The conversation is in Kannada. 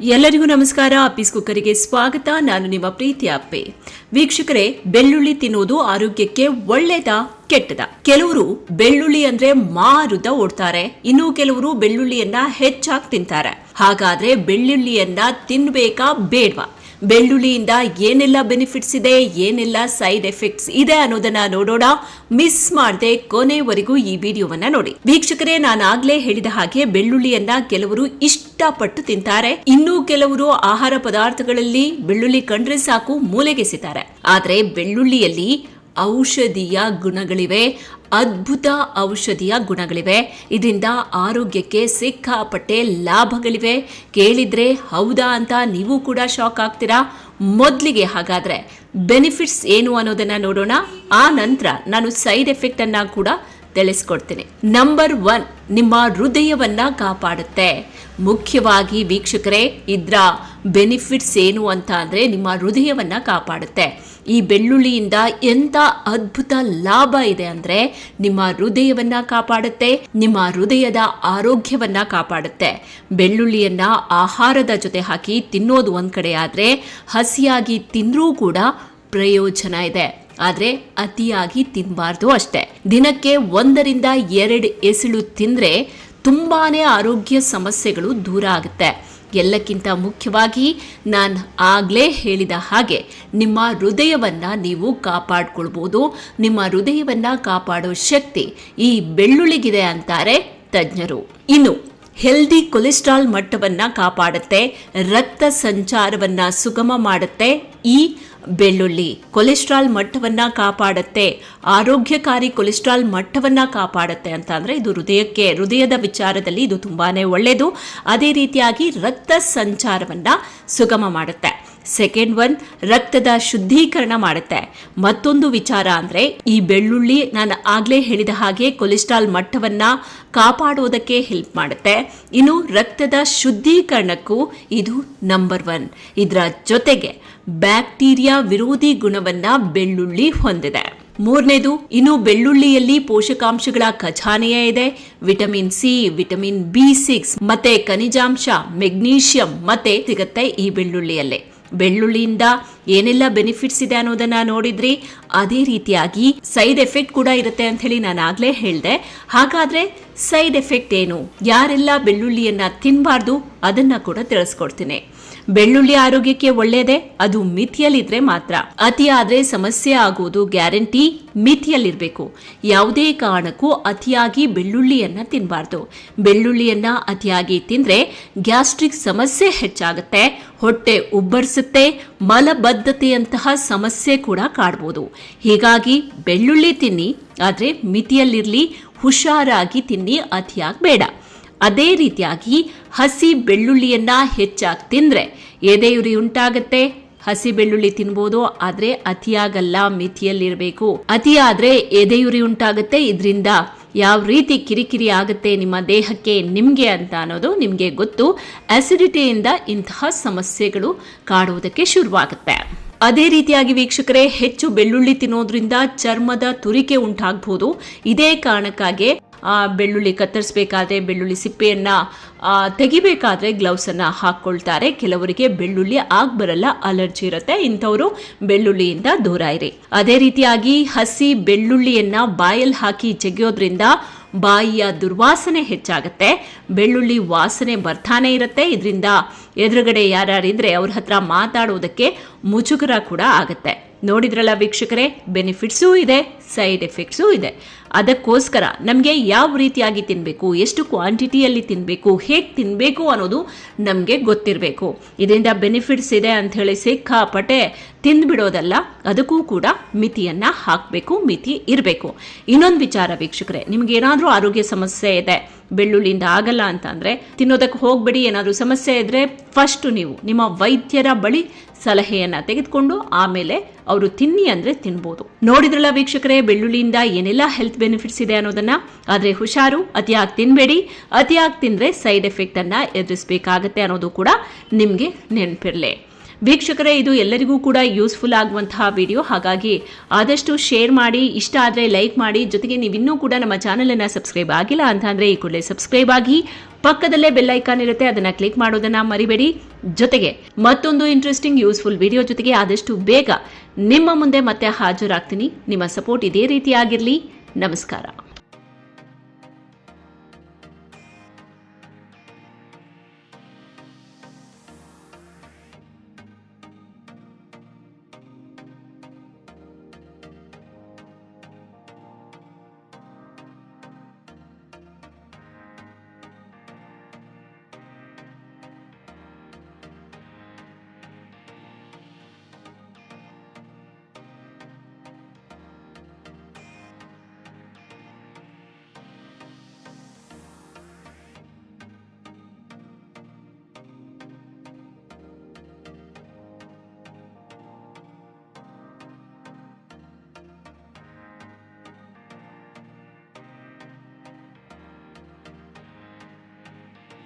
ಎಲ್ಲರಿಗೂ ನಮಸ್ಕಾರ. ಅಪ್ಪೀಸ್ ಕುಕ್ಕರಿಗೆ ಸ್ವಾಗತ. ನಾನು ನಿಮ್ಮ ಪ್ರೀತಿ ಅಪ್ಪೆ. ವೀಕ್ಷಕರೇ, ಬೆಳ್ಳುಳ್ಳಿ ತಿನ್ನುವುದು ಆರೋಗ್ಯಕ್ಕೆ ಒಳ್ಳೆಯದಾ ಕೆಟ್ಟದ? ಕೆಲವರು ಬೆಳ್ಳುಳ್ಳಿ ಅಂದ್ರೆ ಮಾರುತ ಓಡ್ತಾರೆ. ಇನ್ನು ಕೆಲವರು ಬೆಳ್ಳುಳ್ಳಿಯನ್ನ ಹೆಚ್ಚಾಗಿ ತಿಂತಾರೆ. ಹಾಗಾದ್ರೆ ಬೆಳ್ಳುಳ್ಳಿಯನ್ನ ತಿನ್ಬೇಕಾ ಬೇಡ್ವಾ? ಬೆಳ್ಳುಳ್ಳಿಯಿಂದ ಏನೆಲ್ಲ ಬೆನಿಫಿಟ್ಸ್ ಇದೆ, ಏನೆಲ್ಲ ಸೈಡ್ ಎಫೆಕ್ಟ್ಸ್ ಇದೆ ಅನ್ನೋದನ್ನ ನೋಡೋಣ. ಮಿಸ್ ಮಾಡದೆ ಕೊನೆವರೆಗೂ ಈ ವಿಡಿಯೋವನ್ನ ನೋಡಿ. ವೀಕ್ಷಕರೇ, ನಾನು ಆಗ್ಲೇ ಹೇಳಿದ ಹಾಗೆ ಬೆಳ್ಳುಳ್ಳಿಯನ್ನ ಕೆಲವರು ಇಷ್ಟಪಟ್ಟು ತಿಂತಾರೆ. ಇನ್ನೂ ಕೆಲವರು ಆಹಾರ ಪದಾರ್ಥಗಳಲ್ಲಿ ಬೆಳ್ಳುಳ್ಳಿ ಕಂಡ್ರೆ ಸಾಕು ಮೂಲೆಗೆಸಿತಾರೆ ಆದ್ರೆ ಬೆಳ್ಳುಳ್ಳಿಯಲ್ಲಿ ಔಷಧೀಯ ಗುಣಗಳಿವೆ, ಅದ್ಭುತ ಔಷಧಿಯ ಗುಣಗಳಿವೆ. ಇದರಿಂದ ಆರೋಗ್ಯಕ್ಕೆ ಸಿಕ್ಕಾಪಟ್ಟೆ ಲಾಭಗಳಿವೆ. ಕೇಳಿದ್ರೆ ಹೌದಾ ಅಂತ ನೀವು ಕೂಡ ಶಾಕ್ ಆಗ್ತೀರಾ? ಮೊದಲಿಗೆ ಹಾಗಾದ್ರೆ ಬೆನಿಫಿಟ್ಸ್ ಏನು ಅನ್ನೋದನ್ನ ನೋಡೋಣ. ಆ ನಂತರ ನಾನು ಸೈಡ್ ಎಫೆಕ್ಟ್ ಅನ್ನ ಕೂಡ ತಿಳಿಸ್ಕೊಡ್ತೀನಿ. ನಂಬರ್ ಒನ್, ನಿಮ್ಮ ಹೃದಯವನ್ನ ಕಾಪಾಡುತ್ತೆ. ಮುಖ್ಯವಾಗಿ ವೀಕ್ಷಕರೇ, ಇದ್ರ ಬೆನಿಫಿಟ್ಸ್ ಏನು ಅಂತ ಅಂದರೆ ನಿಮ್ಮ ಹೃದಯವನ್ನು ಕಾಪಾಡುತ್ತೆ. ಈ ಬೆಳ್ಳುಳ್ಳಿಯಿಂದ ಎಂತ ಅದ್ಭುತ ಲಾಭ ಇದೆ ಅಂದರೆ ನಿಮ್ಮ ಹೃದಯವನ್ನ ಕಾಪಾಡುತ್ತೆ, ನಿಮ್ಮ ಹೃದಯದ ಆರೋಗ್ಯವನ್ನ ಕಾಪಾಡುತ್ತೆ. ಬೆಳ್ಳುಳ್ಳಿಯನ್ನ ಆಹಾರದ ಜೊತೆ ಹಾಕಿ ತಿನ್ನೋದು ಒಂದು ಕಡೆ ಆದರೆ ಹಸಿಯಾಗಿ ತಿಂದರೂ ಕೂಡ ಪ್ರಯೋಜನ ಇದೆ. ಆದರೆ ಅತಿಯಾಗಿ ತಿನ್ನಬಾರ್ದು ಅಷ್ಟೇ. ದಿನಕ್ಕೆ ಒಂದರಿಂದ ಎರಡು ಎಸಳು ತಿಂದ್ರೆ ತುಂಬಾನೇ ಆರೋಗ್ಯ ಸಮಸ್ಯೆಗಳು ದೂರ ಆಗುತ್ತೆ. ಎಲ್ಲಕ್ಕಿಂತ ಮುಖ್ಯವಾಗಿ ನಾನು ಆಗಲೇ ಹೇಳಿದ ಹಾಗೆ ನಿಮ್ಮ ಹೃದಯವನ್ನು ನೀವು ಕಾಪಾಡಿಕೊಳ್ಬೋದು. ನಿಮ್ಮ ಹೃದಯವನ್ನು ಕಾಪಾಡೋ ಶಕ್ತಿ ಈ ಬೆಳ್ಳುಳ್ಳಿಗಿದೆ ಅಂತಾರೆ ತಜ್ಞರು. ಇನ್ನು ಹೆಲ್ದಿ ಕೊಲೆಸ್ಟ್ರಾಲ್ ಮಟ್ಟವನ್ನು ಕಾಪಾಡುತ್ತೆ, ರಕ್ತ ಸಂಚಾರವನ್ನು ಸುಗಮ ಮಾಡುತ್ತೆ, ಈ ಬೆಳ್ಳುಳ್ಳಿ. ಕೊಲೆಸ್ಟ್ರಾಲ್ ಮಟ್ಟವನ್ನ ಕಾಪಾಡುತ್ತೆ. ಆರೋಗ್ಯಕಾರಿ ಕೊಲೆಸ್ಟ್ರಾಲ್ ಮಟ್ಟವನ್ನ ಕಾಪಾಡುತ್ತೆ ಅಂತ ಅಂದ್ರೆ ಇದು ಹೃದಯಕ್ಕೆ, ಹೃದಯದ ವಿಚಾರದಲ್ಲಿ ಇದು ತುಂಬಾನೇ ಒಳ್ಳೆಯದು ಅದೇ ರೀತಿಯಾಗಿ ರಕ್ತ ಸಂಚಾರವನ್ನ ಸುಗಮ ಮಾಡುತ್ತೆ. ಸೆಕೆಂಡ್ ಒನ್ ರಕ್ತದ ಶುದ್ಧೀಕರಣ ಮಾಡುತ್ತೆ. ಮತ್ತೊಂದು ವಿಚಾರ ಅಂದ್ರೆ, ಈ ಬೆಳ್ಳುಳ್ಳಿ ನಾನು ಆಗ್ಲೇ ಹೇಳಿದ ಹಾಗೆ ಕೊಲೆಸ್ಟ್ರಾಲ್ ಮಟ್ಟವನ್ನ ಕಾಪಾಡುವುದಕ್ಕೆ ಹೆಲ್ಪ್ ಮಾಡುತ್ತೆ. ಇನ್ನು ರಕ್ತದ ಶುದ್ಧೀಕರಣಕ್ಕೂ ಇದು ನಂಬರ್ ಒನ್ ಇದರ ಜೊತೆಗೆ ಬ್ಯಾಕ್ಟೀರಿಯಾ ವಿರೋಧಿ ಗುಣವನ್ನ ಬೆಳ್ಳುಳ್ಳಿ ಹೊಂದಿದೆ. ಮೂರನೇದು, ಇನ್ನು ಬೆಳ್ಳುಳ್ಳಿಯಲ್ಲಿ ಪೋಷಕಾಂಶಗಳ ಖಜಾನೆಯೇ ಇದೆ. Vitamin C vitamin B six ಮತ್ತೆ ಖನಿಜಾಂಶ ಮೆಗ್ನೀಷಿಯಂ ಮತ್ತೆ ಸಿಗುತ್ತೆ ಈ ಬೆಳ್ಳುಳ್ಳಿಯಲ್ಲೇ. ಬೆಳ್ಳುಳ್ಳಿಯಿಂದ ಏನೆಲ್ಲ ಬೆನಿಫಿಟ್ಸ್ ಇದೆ ಅನ್ನೋದನ್ನ ನೋಡಿದ್ರಿ ಅದೇ ರೀತಿಯಾಗಿ ಸೈಡ್ ಎಫೆಕ್ಟ್ ಕೂಡ ಇರುತ್ತೆ ಅಂತ ಹೇಳಿ ನಾನು ಆಗ್ಲೇ ಹೇಳಿದೆ. ಹಾಗಾದ್ರೆ ಸೈಡ್ ಎಫೆಕ್ಟ್ ಏನು? ಯಾರೆಲ್ಲ ಬೆಳ್ಳುಳ್ಳಿಯನ್ನ ತಿನ್ನಬಾರ್ದು ಅದನ್ನ ಕೂಡ ತಿಳಿಸ್ಕೊಡ್ತೀನಿ. ಬೆಳ್ಳುಳ್ಳಿ ಆರೋಗ್ಯಕ್ಕೆ ಒಳ್ಳೆಯದೇ ಅದು ಮಿತಿಯಲ್ಲಿದ್ರೆ ಮಾತ್ರ. ಅತಿ ಆದ್ರೆ ಸಮಸ್ಯೆ ಆಗುವುದು ಗ್ಯಾರಂಟಿ ಮಿತಿಯಲ್ಲಿರ್ಬೇಕು. ಯಾವುದೇ ಕಾರಣಕ್ಕೂ ಅತಿಯಾಗಿ ಬೆಳ್ಳುಳ್ಳಿಯನ್ನ ತಿನ್ನಬಾರ್ದು ಬೆಳ್ಳುಳ್ಳಿಯನ್ನ ಅತಿಯಾಗಿ ತಿಂದ್ರೆ ಗ್ಯಾಸ್ಟ್ರಿಕ್ ಸಮಸ್ಯೆ ಹೆಚ್ಚಾಗುತ್ತೆ, ಹೊಟ್ಟೆ ಉಬ್ಬರಿಸುತ್ತೆ ಮಲಬದ್ಧತೆಯಂತಹ ಸಮಸ್ಯೆ ಕೂಡ ಕಾಡ್ಬೋದು. ಹೀಗಾಗಿ ಬೆಳ್ಳುಳ್ಳಿ ತಿನ್ನಿ, ಆದರೆ ಮಿತಿಯಲ್ಲಿರಲಿ ಹುಷಾರಾಗಿ ತಿನ್ನಿ, ಅತಿಯಾಗಿ ಬೇಡ. ಅದೇ ರೀತಿಯಾಗಿ ಹಸಿ ಬೆಳ್ಳುಳ್ಳಿಯನ್ನ ಹೆಚ್ಚಾಗಿ ತಿಂದರೆ ಎದೆಯುರಿ ಉಂಟಾಗತ್ತೆ. ಹಸಿ ಬೆಳ್ಳುಳ್ಳಿ ತಿನ್ಬೋದು, ಆದರೆ ಅತಿಯಾಗಲ್ಲ, ಮಿತಿಯಲ್ಲಿರಬೇಕು. ಅತಿಯಾದ್ರೆ ಎದೆಯುರಿ ಉಂಟಾಗುತ್ತೆ. ಇದರಿಂದ ಯಾವ ರೀತಿ ಕಿರಿಕಿರಿ ಆಗುತ್ತೆ ನಿಮ್ಮ ದೇಹಕ್ಕೆ, ನಿಮಗೆ ಅಂತ ಅನ್ನೋದು ನಿಮಗೆ ಗೊತ್ತು. ಅಸಿಡಿಟಿಯಿಂದ ಇಂತಹ ಸಮಸ್ಯೆಗಳು ಕಾಡುವುದಕ್ಕೆ ಶುರುವಾಗುತ್ತೆ. ಅದೇ ರೀತಿಯಾಗಿ ವೀಕ್ಷಕರೇ, ಹೆಚ್ಚು ಬೆಳ್ಳುಳ್ಳಿ ತಿನ್ನೋದ್ರಿಂದ ಚರ್ಮದ ತುರಿಕೆ ಉಂಟಾಗಬಹುದು ಇದೇ ಕಾರಣಕ್ಕಾಗಿ ಬೆಳ್ಳುಳ್ಳಿ ಕತ್ತರಿಸಬೇಕಾದ್ರೆ ಬೆಳ್ಳುಳ್ಳಿ ಸಿಪ್ಪೆಯನ್ನು ತೆಗಿಬೇಕಾದ್ರೆ ಗ್ಲೌಸನ್ನು ಹಾಕ್ಕೊಳ್ತಾರೆ ಕೆಲವರಿಗೆ ಬೆಳ್ಳುಳ್ಳಿ ಆಗ್ ಬರಲ್ಲ, ಅಲರ್ಜಿ ಇರುತ್ತೆ. ಇಂಥವರು ಬೆಳ್ಳುಳ್ಳಿಯಿಂದ ದೂರ ಇರಿ. ಅದೇ ರೀತಿಯಾಗಿ ಹಸಿ ಬೆಳ್ಳುಳ್ಳಿಯನ್ನ ಬಾಯಲ್ಲಿ ಹಾಕಿ ಜಗಿಯೋದ್ರಿಂದ ಬಾಯಿಯ ದುರ್ವಾಸನೆ ಹೆಚ್ಚಾಗುತ್ತೆ. ಬೆಳ್ಳುಳ್ಳಿ ವಾಸನೆ ಬರ್ತಾನೆ ಇರುತ್ತೆ. ಇದರಿಂದ ಎದುರುಗಡೆ ಯಾರ್ಯಾರಿದ್ರೆ ಅವ್ರ ಹತ್ರ ಮಾತಾಡೋದಕ್ಕೆ ಮುಜುಗರ ಕೂಡ ಆಗುತ್ತೆ. ನೋಡಿದ್ರಲ್ಲ ವೀಕ್ಷಕರೇ ಬೆನಿಫಿಟ್ಸೂ ಇದೆ ಸೈಡ್ ಎಫೆಕ್ಟ್ಸೂ ಇದೆ. ಅದಕ್ಕೋಸ್ಕರ ನಮಗೆ ಯಾವ ರೀತಿಯಾಗಿ ತಿನ್ನಬೇಕು ಎಷ್ಟು ಕ್ವಾಂಟಿಟಿಯಲ್ಲಿ ತಿನ್ನಬೇಕು ಹೇಗೆ ತಿನ್ನಬೇಕು ಅನ್ನೋದು ನಮಗೆ ಗೊತ್ತಿರಬೇಕು. ಇದರಿಂದ ಬೆನಿಫಿಟ್ಸ್ ಇದೆ ಅಂಥೇಳಿ ಸಿಕ್ಕಾಪಟ್ಟೆ ತಿಂದ್ಬಿಡೋದಲ್ಲ, ಅದಕ್ಕೂ ಕೂಡ ಮಿತಿಯನ್ನು ಹಾಕಬೇಕು, ಮಿತಿ ಇರಬೇಕು. ಇನ್ನೊಂದು ವಿಚಾರ ವೀಕ್ಷಕರೇ ನಿಮಗೇನಾದರೂ ಆರೋಗ್ಯ ಸಮಸ್ಯೆ ಇದೆ ಬೆಳ್ಳುಳ್ಳಿಯಿಂದ ಆಗಲ್ಲ ಅಂತ ಅಂದರೆ ತಿನ್ನೋದಕ್ಕೆ ಹೋಗಬೇಡಿ, ಏನಾದರೂ ಸಮಸ್ಯೆ ಇದ್ದರೆ ಫಸ್ಟ್ ನೀವು ನಿಮ್ಮ ವೈದ್ಯರ ಬಳಿ ಸಲಹೆಯನ್ನು ತೆಗೆದುಕೊಂಡು ಆಮೇಲೆ ಅವರು ತಿನ್ನಿ ಅಂದರೆ ತಿನ್ಬೋದು. ನೋಡಿದ್ರಲ್ಲ ವೀಕ್ಷಕರೇ, ಬೆಳ್ಳುಳ್ಳಿಯಿಂದ ಏನೆಲ್ಲ ಹೆಲ್ತ್ ಬೆನಿಫಿಟ್ಸ್ ಇದೆ ಅನ್ನೋದನ್ನ? ಆದರೆ ಹುಷಾರು, ಅತಿಯಾಗಿ ತಿನ್ಬೇಡಿ. ಅತಿಯಾಗಿ ತಿಂದರೆ ಸೈಡ್ ಎಫೆಕ್ಟನ್ನು ಎದುರಿಸಬೇಕಾಗತ್ತೆ ಅನ್ನೋದು ಕೂಡ ನಿಮಗೆ ನೆನಪಿರ್ಲಿ. ವೀಕ್ಷಕರೇ, ಇದು ಎಲ್ಲರಿಗೂ ಕೂಡ ಯೂಸ್ಫುಲ್ ಆಗುವಂತಹ ವಿಡಿಯೋ. ಹಾಗಾಗಿ ಆದಷ್ಟು ಶೇರ್ ಮಾಡಿ, ಇಷ್ಟ ಆದರೆ ಲೈಕ್ ಮಾಡಿ, ಜೊತೆಗೆ ನೀವಿನ್ನೂ ಕೂಡ ನಮ್ಮ ಚಾನಲನ್ನು ಸಬ್ಸ್ಕ್ರೈಬ್ ಆಗಿಲ್ಲ ಅಂತಂದರೆ ಈ ಕೂಡಲೇ ಸಬ್ಸ್ಕ್ರೈಬ್ ಆಗಿ ಪಕ್ಕದಲ್ಲೇ ಬೆಲ್ ಐಕಾನ್ ಇರುತ್ತೆ, ಅದನ್ನು ಕ್ಲಿಕ್ ಮಾಡೋದನ್ನು ಮರಿಬೇಡಿ. ಜೊತೆಗೆ ಮತ್ತೊಂದು ಇಂಟ್ರೆಸ್ಟಿಂಗ್, ಯೂಸ್ಫುಲ್ ವಿಡಿಯೋ ಜೊತೆಗೆ ಆದಷ್ಟು ಬೇಗ ನಿಮ್ಮ ಮುಂದೆ ಮತ್ತೆ ಹಾಜರಾಗ್ತೀನಿ. ನಿಮ್ಮ ಸಪೋರ್ಟ್ ಇದೇ ರೀತಿಯಾಗಿರಲಿ ನಮಸ್ಕಾರ.